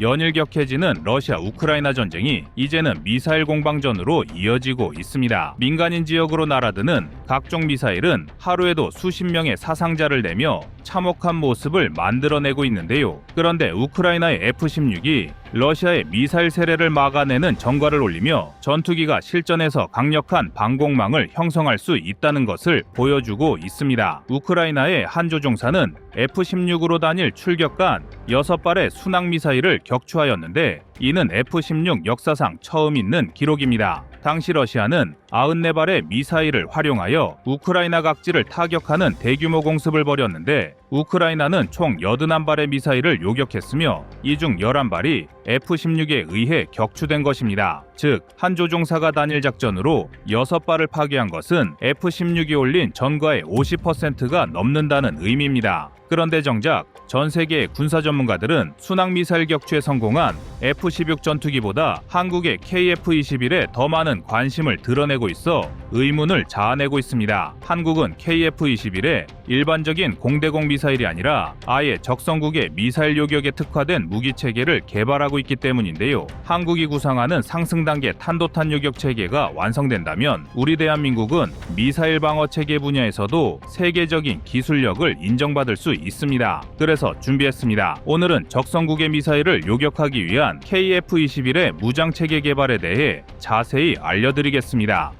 연일 격해지는 러시아 우크라이나 전쟁이 이제는 미사일 공방전으로 이어지고 있습니다. 민간인 지역으로 날아드는 각종 미사일은 하루에도 수십 명의 사상자를 내며 참혹한 모습을 만들어내고 있는데요. 그런데 우크라이나의 F-16이 러시아의 미사일 세례를 막아내는 전과를 올리며 전투기가 실전에서 강력한 방공망을 형성할 수 있다는 것을 보여주고 있습니다. 우크라이나의 한 조종사는 F-16으로 다닐 출격간 6발의 순항 미사일을 격추하였는데 이는 F-16 역사상 처음 있는 기록입니다. 당시 러시아는 94발의 미사일을 활용하여 우크라이나 각지를 타격하는 대규모 공습을 벌였는데 우크라이나는 총 81발의 미사일을 요격했으며 이 중 11발이 F-16에 의해 격추된 것입니다. 즉, 한 조종사가 단일 작전으로 6발을 파괴한 것은 F-16이 올린 전과의 50%가 넘는다는 의미입니다. 그런데 정작 전 세계의 군사 전문가들은 순항 미사일 격추에 성공한 F-16 전투기보다 한국의 KF-21에 더 많은 관심을 드러내고 있어 의문을 자아내고 있습니다. 한국은 KF-21에 일반적인 공대공 미사일이 아니라 아예 적성국의 미사일 요격에 특화된 무기 체계를 개발하고 있기 때문인데요. 한국이 구상하는 상승 단계 탄도탄 요격 체계가 완성된다면 우리 대한민국은 미사일 방어 체계 분야에서도 세계적인 기술력을 인정받을 수 있습니다. 그래서 준비했습니다. 오늘은 적성국의 미사일을 요격하기 위한 KF-21의 무장 체계 개발에 대해 자세히 알려드리겠습니다.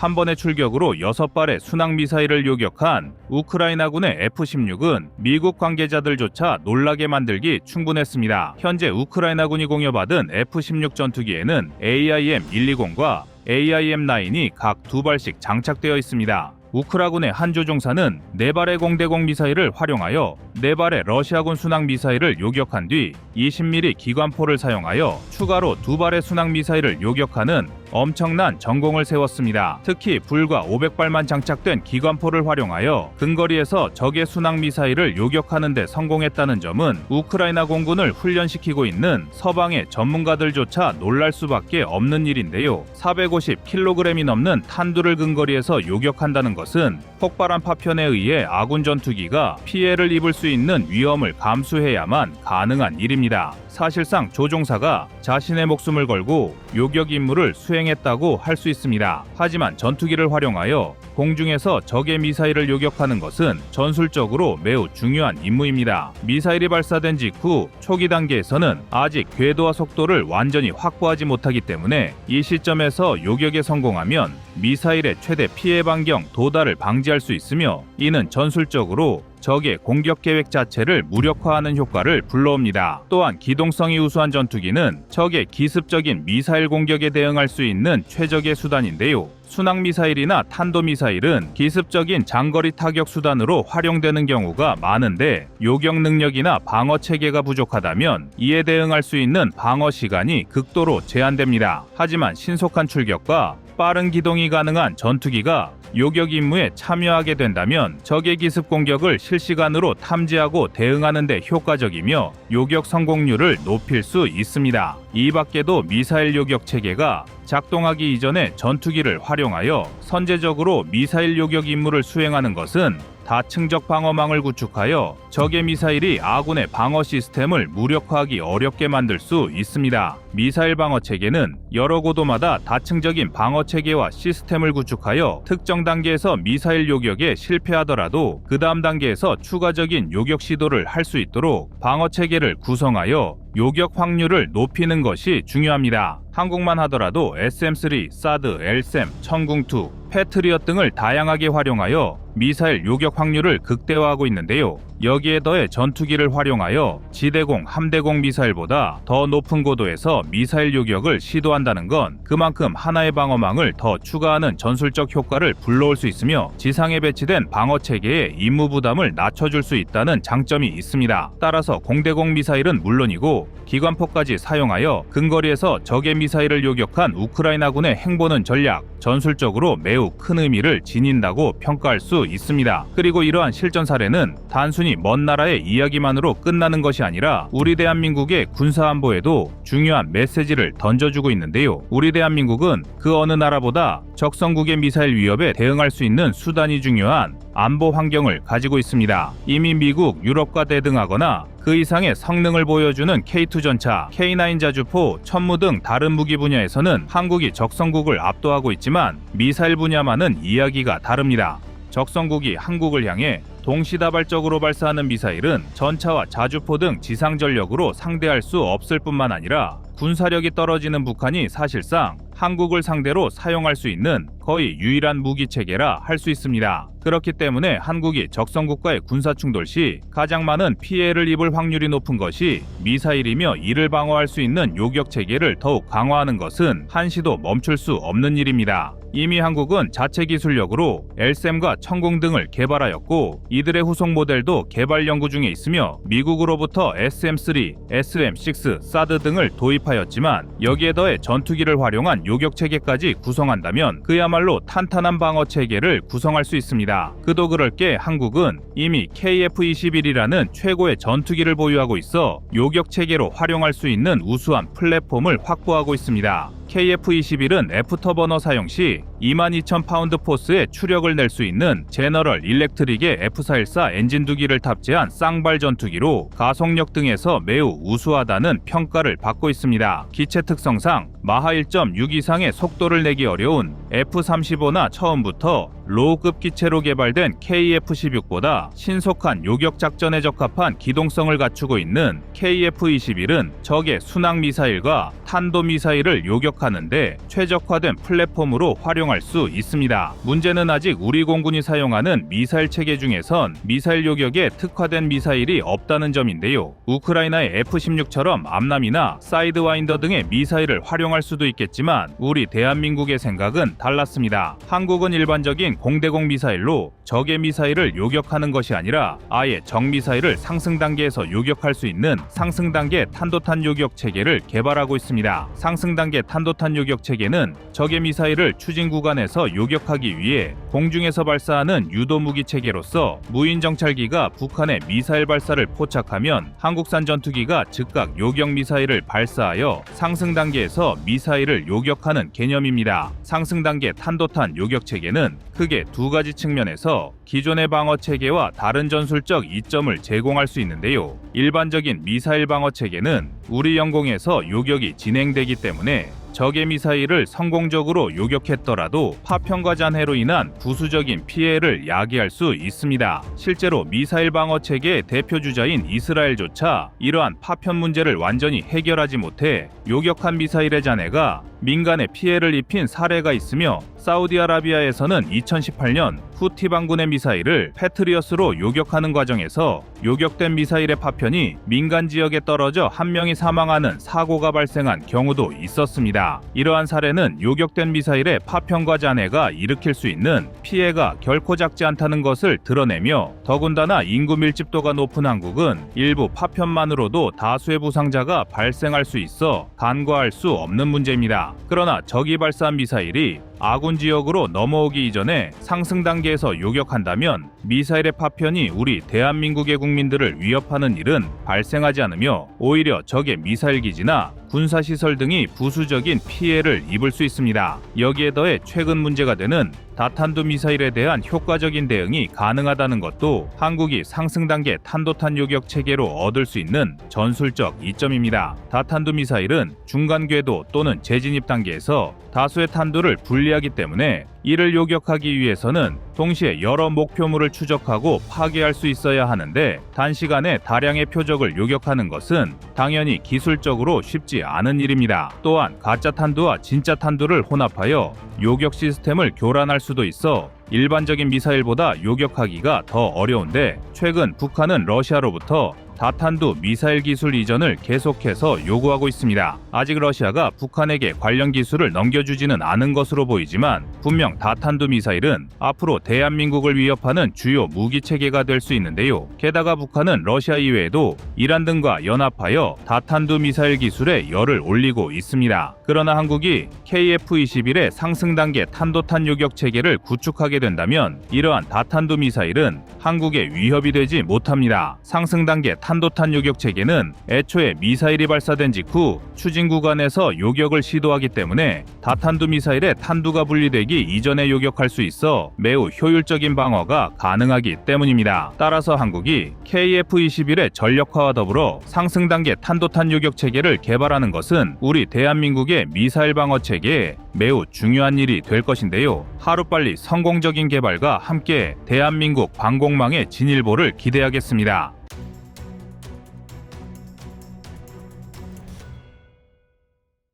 한 번의 출격으로 6발의 순항 미사일을 요격한 우크라이나군의 F-16은 미국 관계자들조차 놀라게 만들기 충분했습니다. 현재 우크라이나군이 공여받은 F-16 전투기에는 AIM-120과 AIM-9이 각 두 발씩 장착되어 있습니다. 우크라군의 한 조종사는 네 발의 공대공 미사일을 활용하여 네 발의 러시아군 순항 미사일을 요격한 뒤 20mm 기관포를 사용하여 추가로 두 발의 순항 미사일을 요격하는 엄청난 전공을 세웠습니다. 특히 불과 500발만 장착된 기관포를 활용하여 근거리에서 적의 순항 미사일을 요격하는 데 성공했다는 점은 우크라이나 공군을 훈련시키고 있는 서방의 전문가들조차 놀랄 수밖에 없는 일인데요. 450kg이 넘는 탄두를 근거리에서 요격한다는 것은 폭발한 파편에 의해 아군 전투기가 피해를 입을 수 있는 위험을 감수해야만 가능한 일입니다. 사실상 조종사가 자신의 목숨을 걸고 요격 임무를 수행했다고 할 수 있습니다. 하지만 전투기를 활용하여 공중에서 적의 미사일을 요격하는 것은 전술적으로 매우 중요한 임무입니다. 미사일이 발사된 직후 초기 단계에서는 아직 궤도와 속도를 완전히 확보하지 못하기 때문에 이 시점에서 요격에 성공하면 미사일의 최대 피해 반경 도달을 방지할 수 있으며 이는 전술적으로 적의 공격 계획 자체를 무력화하는 효과를 불러옵니다. 또한 기동성이 우수한 전투기는 적의 기습적인 미사일 공격에 대응할 수 있는 최적의 수단인데요. 순항 미사일이나 탄도 미사일은 기습적인 장거리 타격 수단으로 활용되는 경우가 많은데 요격 능력이나 방어 체계가 부족하다면 이에 대응할 수 있는 방어 시간이 극도로 제한됩니다. 하지만 신속한 출격과 빠른 기동이 가능한 전투기가 요격 임무에 참여하게 된다면 적의 기습 공격을 실시간으로 탐지하고 대응하는 데 효과적이며 요격 성공률을 높일 수 있습니다. 이 밖에도 미사일 요격 체계가 작동하기 이전에 전투기를 활용하여 선제적으로 미사일 요격 임무를 수행하는 것은 다층적 방어망을 구축하여 적의 미사일이 아군의 방어 시스템을 무력화하기 어렵게 만들 수 있습니다. 미사일 방어 체계는 여러 고도마다 다층적인 방어 체계와 시스템을 구축하여 특정 단계에서 미사일 요격에 실패하더라도 그 다음 단계에서 추가적인 요격 시도를 할 수 있도록 방어 체계를 구성하여 요격 확률을 높이는 것이 중요합니다. 한국만 하더라도 SM3, 사드, LSM, 천궁2, 패트리엇 등을 다양하게 활용하여 미사일 요격 확률을 극대화하고 있는데요. 여기에 더해 전투기를 활용하여 지대공, 함대공 미사일보다 더 높은 고도에서 미사일 요격을 시도한다는 건 그만큼 하나의 방어망을 더 추가하는 전술적 효과를 불러올 수 있으며 지상에 배치된 방어 체계의 임무 부담을 낮춰줄 수 있다는 장점이 있습니다. 따라서 공대공 미사일은 물론이고 기관포까지 사용하여 근거리에서 적의 미사일을 요격한 우크라이나군의 행보는 전략, 전술적으로 매우 큰 의미를 지닌다고 평가할 수 있습니다. 그리고 이러한 실전 사례는 단순히 단순히 먼 나라의 이야기만으로 끝나는 것이 아니라 우리 대한민국의 군사 안보에도 중요한 메시지를 던져주고 있는데요. 우리 대한민국은 그 어느 나라보다 적성국의 미사일 위협에 대응할 수 있는 수단이 중요한 안보 환경을 가지고 있습니다. 이미 미국, 유럽과 대등하거나 그 이상의 성능을 보여주는 K2 전차, K9 자주포, 천무 등 다른 무기 분야에서는 한국이 적성국을 압도하고 있지만 미사일 분야만은 이야기가 다릅니다. 적성국이 한국을 향해 동시다발적으로 발사하는 미사일은 전차와 자주포 등 지상 전력으로 상대할 수 없을 뿐만 아니라 군사력이 떨어지는 북한이 사실상 한국을 상대로 사용할 수 있는 거의 유일한 무기 체계라 할 수 있습니다. 그렇기 때문에 한국이 적성국과의 군사 충돌 시 가장 많은 피해를 입을 확률이 높은 것이 미사일이며 이를 방어할 수 있는 요격 체계를 더욱 강화하는 것은 한시도 멈출 수 없는 일입니다. 이미 한국은 자체 기술력으로 LSM과 천공 등을 개발하였고 이들의 후속 모델도 개발 연구 중에 있으며 미국으로부터 SM3, SM6, 사드 등을 도입하였지만 여기에 더해 전투기를 활용한 요격 체계까지 구성한다면 그야말로 탄탄한 방어 체계를 구성할 수 있습니다. 그도 그럴 게 한국은 이미 KF-21이라는 최고의 전투기를 보유하고 있어 요격 체계로 활용할 수 있는 우수한 플랫폼을 확보하고 있습니다. KF-21은 애프터버너 사용 시 22,000파운드 포스의 추력을 낼 수 있는 제너럴 일렉트릭의 F414 엔진 두기를 탑재한 쌍발 전투기로 가속력 등에서 매우 우수하다는 평가를 받고 있습니다. 기체 특성상 마하 1.6 이상의 속도를 내기 어려운 F-35나 처음부터 로우급 기체로 개발된 KF-16보다 신속한 요격 작전에 적합한 기동성을 갖추고 있는 KF-21은 적의 순항 미사일과 탄도 미사일을 요격하는데 최적화된 플랫폼으로 활용 할 수 있습니다. 문제는 아직 우리 공군이 사용하는 미사일 체계 중에선 미사일 요격에 특화된 미사일이 없다는 점인데요. 우크라이나의 F-16처럼 암남이나 사이드와인더 등의 미사일을 활용할 수도 있겠지만 우리 대한민국의 생각은 달랐습니다. 한국은 일반적인 공대공 미사일로 적의 미사일을 요격하는 것이 아니라 아예 적 미사일을 상승 단계에서 요격할 수 있는 상승 단계 탄도탄 요격 체계를 개발하고 있습니다. 상승 단계 탄도탄 요격 체계는 적의 미사일을 추진 구간에서 요격하기 위해 공중에서 발사하는 유도 무기 체계로서 무인 정찰기가 북한의 미사일 발사를 포착하면 한국산 전투기가 즉각 요격 미사일을 발사하여 상승 단계에서 미사일을 요격하는 개념입니다. 상승 단계 탄도탄 요격 체계는 크게 두 가지 측면에서 기존의 방어 체계와 다른 전술적 이점을 제공할 수 있는데요. 일반적인 미사일 방어 체계는 우리 영공에서 요격이 진행되기 때문에 적의 미사일을 성공적으로 요격했더라도 파편과 잔해로 인한 부수적인 피해를 야기할 수 있습니다. 실제로 미사일 방어 체계의 대표 주자인 이스라엘조차 이러한 파편 문제를 완전히 해결하지 못해 요격한 미사일의 잔해가 민간에 피해를 입힌 사례가 있으며 사우디아라비아에서는 2018년 후티 반군의 미사일을 패트리어스로 요격하는 과정에서 요격된 미사일의 파편이 민간 지역에 떨어져 한 명이 사망하는 사고가 발생한 경우도 있었습니다. 이러한 사례는 요격된 미사일의 파편과 잔해가 일으킬 수 있는 피해가 결코 작지 않다는 것을 드러내며 더군다나 인구 밀집도가 높은 한국은 일부 파편만으로도 다수의 부상자가 발생할 수 있어 간과할 수 없는 문제입니다. 그러나 적이 발사한 미사일이 아군 지역으로 넘어오기 이전에 상승 단계에서 요격한다면 미사일의 파편이 우리 대한민국의 국민들을 위협하는 일은 발생하지 않으며 오히려 적의 미사일 기지나 군사시설 등이 부수적인 피해를 입을 수 있습니다. 여기에 더해 최근 문제가 되는 다탄두 미사일에 대한 효과적인 대응이 가능하다는 것도 한국이 상승 단계 탄도탄 요격 체계로 얻을 수 있는 전술적 이점입니다. 다탄두 미사일은 중간 궤도 또는 재진입 단계에서 다수의 탄두를 분리하기 때문에 이를 요격하기 위해서는 동시에 여러 목표물을 추적하고 파괴할 수 있어야 하는데 단시간에 다량의 표적을 요격하는 것은 당연히 기술적으로 쉽지 않은 일입니다. 또한 가짜 탄두와 진짜 탄두를 혼합하여 요격 시스템을 교란할 수도 있어 일반적인 미사일보다 요격하기가 더 어려운데 최근 북한은 러시아로부터 다탄두 미사일 기술 이전을 계속해서 요구하고 있습니다. 아직 러시아가 북한에게 관련 기술을 넘겨주지는 않은 것으로 보이지만 분명 다탄두 미사일은 앞으로 대한민국을 위협하는 주요 무기 체계가 될 수 있는데요. 게다가 북한은 러시아 이외에도 이란 등과 연합하여 다탄두 미사일 기술에 열을 올리고 있습니다. 그러나 한국이 KF-21의 상승 단계 탄도탄 요격 체계를 구축하게 된다면 이러한 다탄두 미사일은 한국에 위협이 되지 못합니다. 상승 단계 탄 도탄 요격 체계는 애초에 미사일이 발사된 직후 추진 구간에서 요격을 시도하기 때문에 다탄두 미사일의 탄두가 분리되기 이전에 요격할 수 있어 매우 효율적인 방어가 가능하기 때문입니다. 따라서 한국이 KF-21의 전력화와 더불어 상승 단계 탄도탄 요격 체계를 개발하는 것은 우리 대한민국의 미사일 방어 체계에 매우 중요한 일이 될 것인데요. 하루빨리 성공적인 개발과 함께 대한민국 방공망의 진일보를 기대하겠습니다.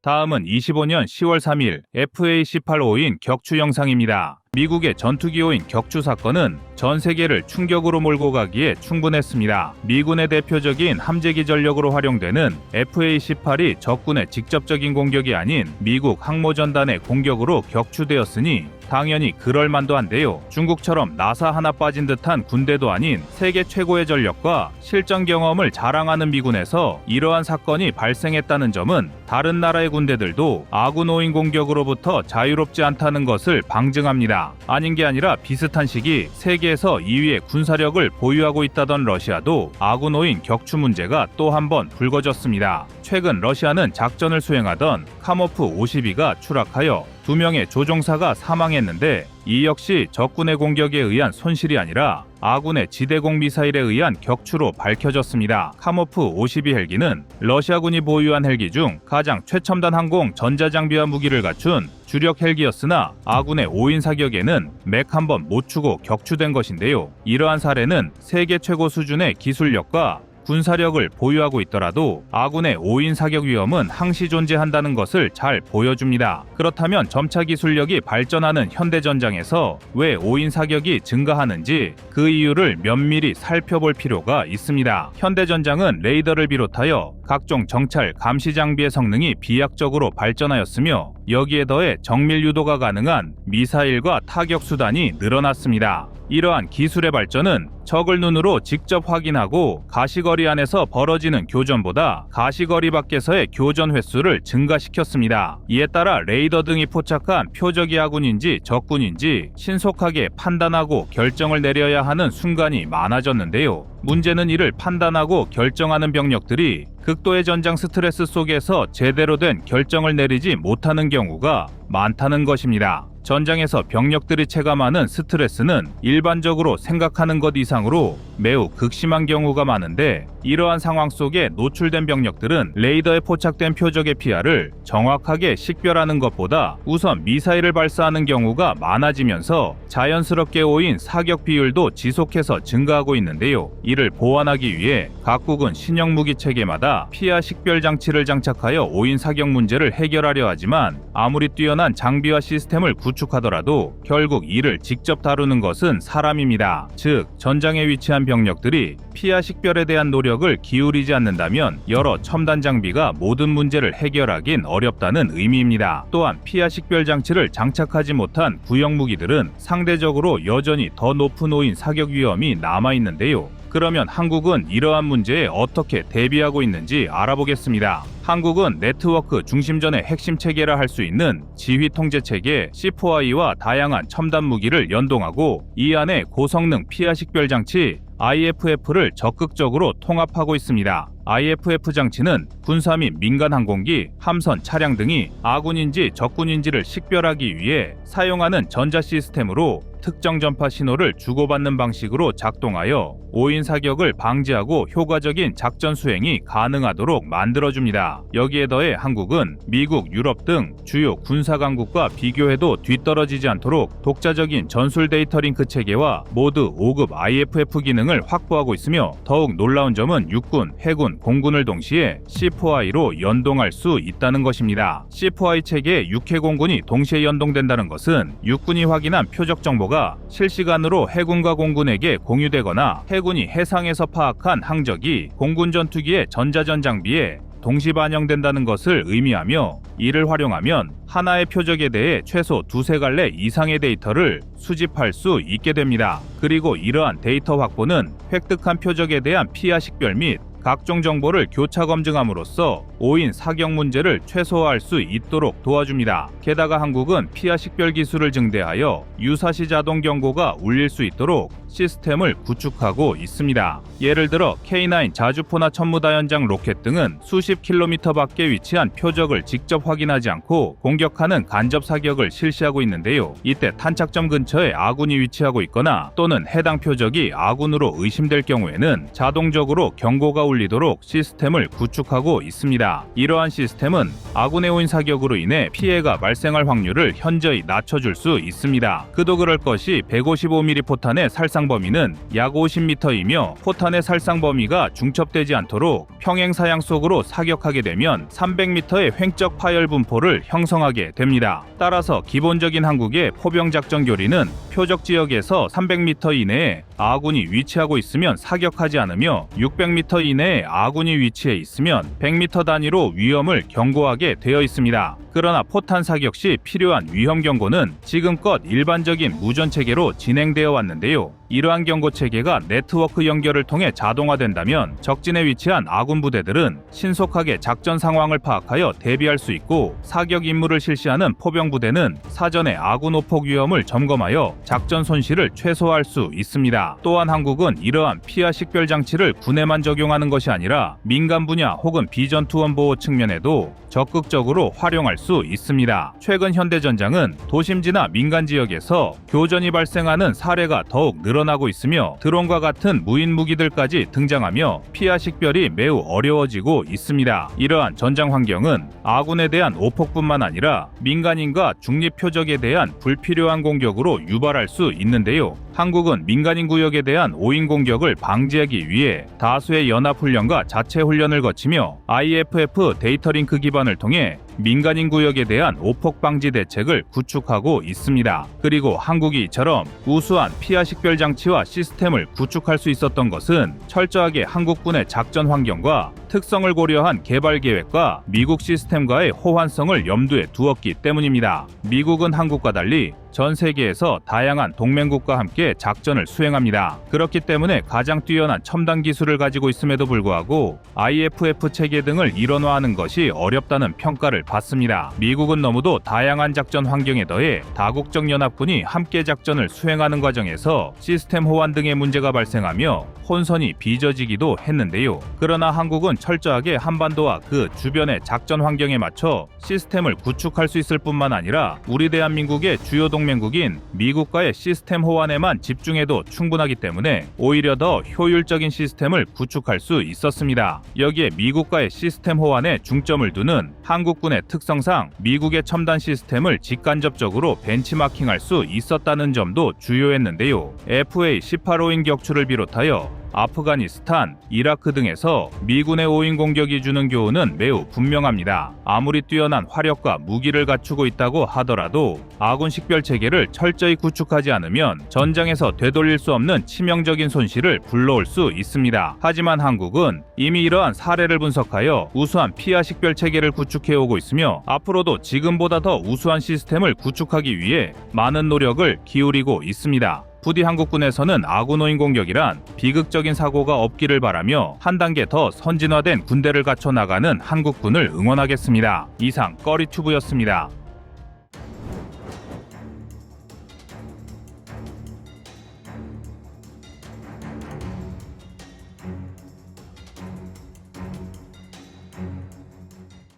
다음은 25년 10월 3일 FA-18호인 격추 영상입니다. 미국의 전투기호인 격추 사건은 전 세계를 충격으로 몰고 가기에 충분했습니다. 미군의 대표적인 함재기 전력으로 활용되는 FA-18이 적군의 직접적인 공격이 아닌 미국 항모전단의 공격으로 격추되었으니 당연히 그럴 만도 한데요. 중국처럼 나사 하나 빠진 듯한 군대도 아닌 세계 최고의 전력과 실전 경험을 자랑하는 미군에서 이러한 사건이 발생했다는 점은 다른 나라의 군대들도 아군 오인 공격으로부터 자유롭지 않다는 것을 방증합니다. 아닌 게 아니라 비슷한 시기 세계에서 2위의 군사력을 보유하고 있다던 러시아도 아군오인 격추 문제가 또 한 번 불거졌습니다. 최근 러시아는 작전을 수행하던 카모프 52가 추락하여 두 명의 조종사가 사망했는데 이 역시 적군의 공격에 의한 손실이 아니라 아군의 지대공 미사일에 의한 격추로 밝혀졌습니다. 카모프 52 헬기는 러시아군이 보유한 헬기 중 가장 최첨단 항공 전자장비와 무기를 갖춘 주력 헬기였으나 아군의 5인 사격에는 맥 한 번 못 추고 격추된 것인데요. 이러한 사례는 세계 최고 수준의 기술력과 군사력을 보유하고 있더라도 아군의 5인 사격 위험은 항시 존재한다는 것을 잘 보여줍니다. 그렇다면 점차 기술력이 발전하는 현대 전장에서 왜 5인 사격이 증가하는지 그 이유를 면밀히 살펴볼 필요가 있습니다. 현대 전장은 레이더를 비롯하여 각종 정찰, 감시 장비의 성능이 비약적으로 발전하였으며 여기에 더해 정밀 유도가 가능한 미사일과 타격 수단이 늘어났습니다. 이러한 기술의 발전은 적을 눈으로 직접 확인하고 가시거리 안에서 벌어지는 교전보다 가시거리 밖에서의 교전 횟수를 증가시켰습니다. 이에 따라 레이더 등이 포착한 표적이 아군인지 적군인지 신속하게 판단하고 결정을 내려야 하는 순간이 많아졌는데요. 문제는 이를 판단하고 결정하는 병력들이 극도의 전장 스트레스 속에서 제대로 된 결정을 내리지 못하는 경우가 많다는 것입니다. 전장에서 병력들이 체감하는 스트레스는 일반적으로 생각하는 것 이상으로 매우 극심한 경우가 많은데 이러한 상황 속에 노출된 병력들은 레이더에 포착된 표적의 피하를 정확하게 식별하는 것보다 우선 미사일을 발사하는 경우가 많아지면서 자연스럽게 오인 사격 비율도 지속해서 증가하고 있는데요. 이를 보완하기 위해 각국은 신형 무기 체계마다 피하 식별 장치를 장착하여 오인 사격 문제를 해결하려 하지만 아무리 뛰어난 장비와 시스템을 구축하더라도 결국 이를 직접 다루는 것은 사람입니다. 즉 전장에 위치한 병력들이 피하 식별에 대한 노력을 기울이지 않는다면 여러 첨단 장비가 모든 문제를 해결하긴 어렵다는 의미입니다. 또한 피하 식별 장치를 장착하지 못한 구형 무기들은 상대적으로 여전히 더 높은 오인 사격 위험이 남아 있는데요. 그러면 한국은 이러한 문제에 어떻게 대비하고 있는지 알아보겠습니다. 한국은 네트워크 중심전의 핵심 체계라 할 수 있는 지휘 통제 체계 C4I와 다양한 첨단 무기를 연동하고 이 안에 고성능 피하 식별 장치 IFF를 적극적으로 통합하고 있습니다. IFF 장치는 군사 및 민간 항공기, 함선, 차량 등이 아군인지 적군인지를 식별하기 위해 사용하는 전자 시스템으로 특정 전파 신호를 주고받는 방식으로 작동하여 오인 사격을 방지하고 효과적인 작전 수행이 가능하도록 만들어줍니다. 여기에 더해 한국은 미국, 유럽 등 주요 군사 강국과 비교해도 뒤떨어지지 않도록 독자적인 전술 데이터 링크 체계와 모두 5급 IFF 기능을 확보하고 있으며 더욱 놀라운 점은 육군, 해군, 공군을 동시에 C4I로 연동할 수 있다는 것입니다. C4I 체계에 육해 공군이 동시에 연동된다는 것은 육군이 확인한 표적 정보가 정보가 실시간으로 해군과 공군에게 공유되거나 해군이 해상에서 파악한 항적이 공군 전투기의 전자전 장비에 동시 반영된다는 것을 의미하며 이를 활용하면 하나의 표적에 대해 최소 두세 갈래 이상의 데이터를 수집할 수 있게 됩니다. 그리고 이러한 데이터 확보는 획득한 표적에 대한 피하 식별 및 각종 정보를 교차 검증함으로써 오인 사격 문제를 최소화할 수 있도록 도와줍니다. 게다가 한국은 피하 식별 기술을 증대하여 유사시 자동 경고가 울릴 수 있도록 시스템을 구축하고 있습니다. 예를 들어 K9 자주포나 천무다연장 로켓 등은 수십 킬로미터 밖에 위치한 표적을 직접 확인하지 않고 공격하는 간접 사격을 실시하고 있는데요. 이때 탄착점 근처에 아군이 위치하고 있거나 또는 해당 표적이 아군으로 의심될 경우에는 자동적으로 경고가 울리도록 시스템을 구축하고 있습니다. 이러한 시스템은 아군의 오인 사격으로 인해 피해가 발생할 확률을 현저히 낮춰줄 수 있습니다. 그도 그럴 것이 155mm 포탄의 살상 범위는 약 50m이며 포탄의 살상 범위가 중첩되지 않도록 평행 사양 속으로 사격하게 되면 300m의 횡적 파열 분포를 형성하게 됩니다. 따라서 기본적인 한국의 포병 작전 교리는 표적 지역에서 300m 이내에 아군이 위치하고 있으면 사격하지 않으며 600m 이내에 아군이 위치해 있으면 100m 단위로 위험을 경고하게 되어 있습니다. 그러나 포탄 사격 시 필요한 위험 경고는 지금껏 일반적인 무전 체계로 진행되어 왔는데요. 이러한 경고 체계가 네트워크 연결을 통해 자동화된다면 적진에 위치한 아군 부대들은 신속하게 작전 상황을 파악하여 대비할 수 있고 사격 임무를 실시하는 포병 부대는 사전에 아군 오폭 위험을 점검하여 작전 손실을 최소화할 수 있습니다. 또한 한국은 이러한 피하 식별 장치를 군에만 적용하는 것이 아니라 민간 분야 혹은 비전투원 보호 측면에도 적극적으로 활용할 수 있습니다. 최근 현대전장은 도심지나 민간 지역에서 교전이 발생하는 사례가 더욱 늘어 나고 있으며 드론과 같은 무인 무기들까지 등장하며 피하 식별이 매우 어려워지고 있습니다. 이러한 전장 환경은 아군에 대한 오폭뿐만 아니라 민간인과 중립 표적에 대한 불필요한 공격으로 유발할 수 있는데요. 한국은 민간인 구역에 대한 오인 공격을 방지하기 위해 다수의 연합훈련과 자체 훈련을 거치며 IFF 데이터 링크 기반을 통해 민간인 구역에 대한 오폭 방지 대책을 구축하고 있습니다. 그리고 한국이 이처럼 우수한 피하 식별 장치와 시스템을 구축할 수 있었던 것은 철저하게 한국군의 작전 환경과 특성을 고려한 개발 계획과 미국 시스템과의 호환성을 염두에 두었기 때문입니다. 미국은 한국과 달리 전 세계에서 다양한 동맹국과 함께 작전을 수행합니다. 그렇기 때문에 가장 뛰어난 첨단 기술을 가지고 있음에도 불구하고 IFF 체계 등을 일원화하는 것이 어렵다는 평가를 받습니다. 미국은 너무도 다양한 작전 환경에 더해 다국적 연합군이 함께 작전을 수행하는 과정에서 시스템 호환 등의 문제가 발생하며 혼선이 빚어지기도 했는데요. 그러나 한국은 철저하게 한반도와 그 주변의 작전 환경에 맞춰 시스템을 구축할 수 있을 뿐만 아니라 우리 대한민국의 주요 동 맹국인 미국과의 시스템 호환에만 집중해도 충분하기 때문에 오히려 더 효율적인 시스템을 구축할 수 있었습니다. 여기에 미국과의 시스템 호환에 중점을 두는 한국군의 특성상 미국의 첨단 시스템을 직간접적으로 벤치마킹할 수 있었다는 점도 주요했는데요. FA-18호인 격추를 비롯하여 아프가니스탄, 이라크 등에서 미군의 오인 공격이 주는 교훈은 매우 분명합니다. 아무리 뛰어난 화력과 무기를 갖추고 있다고 하더라도 아군 식별 체계를 철저히 구축하지 않으면 전장에서 되돌릴 수 없는 치명적인 손실을 불러올 수 있습니다. 하지만 한국은 이미 이러한 사례를 분석하여 우수한 피하 식별 체계를 구축해 오고 있으며 앞으로도 지금보다 더 우수한 시스템을 구축하기 위해 많은 노력을 기울이고 있습니다. 부디 한국군에서는 아군오인 공격이란 비극적인 사고가 없기를 바라며 한 단계 더 선진화된 군대를 갖춰 나가는 한국군을 응원하겠습니다. 이상 꺼리튜브였습니다.